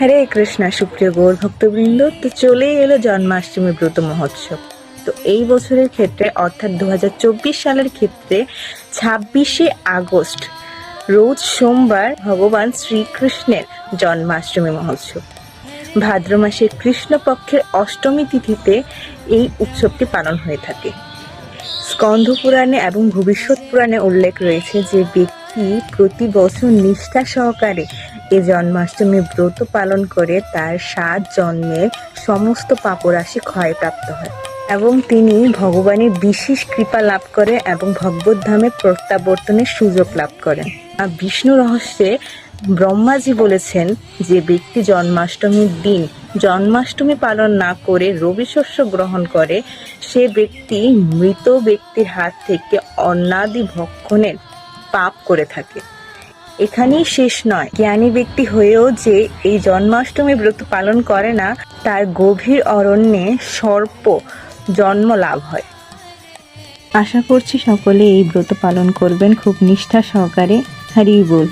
হরে কৃষ্ণা, সুপ্রিয় গৌর ভক্তবৃন্দ, তো চলেই এলো জন্মাষ্টমী ব্রত মহোৎসব। তো এই বছরের ক্ষেত্রে, অর্থাৎ দুহাজার চব্বিশ সালের ক্ষেত্রে, ছাব্বিশে আগস্ট, রোজ সোমবার ভগবান শ্রীকৃষ্ণের জন্মাষ্টমী মহোৎসব। ভাদ্র মাসের কৃষ্ণপক্ষের অষ্টমী তিথিতে এই উৎসবটি পালন হয়ে থাকে। স্কন্ধ পুরাণে এবং ভবিষ্যৎ পুরাণে উল্লেখ রয়েছে যে ব্যক্তি প্রতি বছর নিষ্ঠা সহকারে এই জন্মাষ্টমী ব্রত পালন করে তার সাত জন্মের সমস্ত পাপরাশি ক্ষয়প্রাপ্ত হয় এবং তিনি ভগবানের বিশেষ কৃপা লাভ করে এবং ভগবত ধামে প্রত্যাবর্তনের সুযোগ লাভ করেন। আর বিষ্ণু রহস্যে ব্রহ্মাজি বলেছেন যে ব্যক্তি জন্মাষ্টমীর দিন জন্মাষ্টমী পালন না করে রবি শস্য গ্রহণ করে, সে ব্যক্তি মৃত ব্যক্তির হাত থেকে অন্নাদি ভক্ষণের পাপ করে থাকে। এখানেই শেষ নয়। জ্ঞানী ব্যক্তি হয়েও যে এই জন্মাষ্টমী ব্রত পালন করে না, তার গভীর অরণ্যে সর্প জন্ম লাভ হয়। আশা করছি সকলে এই ব্রত পালন করবেন। খুব নিষ্ঠা সহকারে। হারি বল।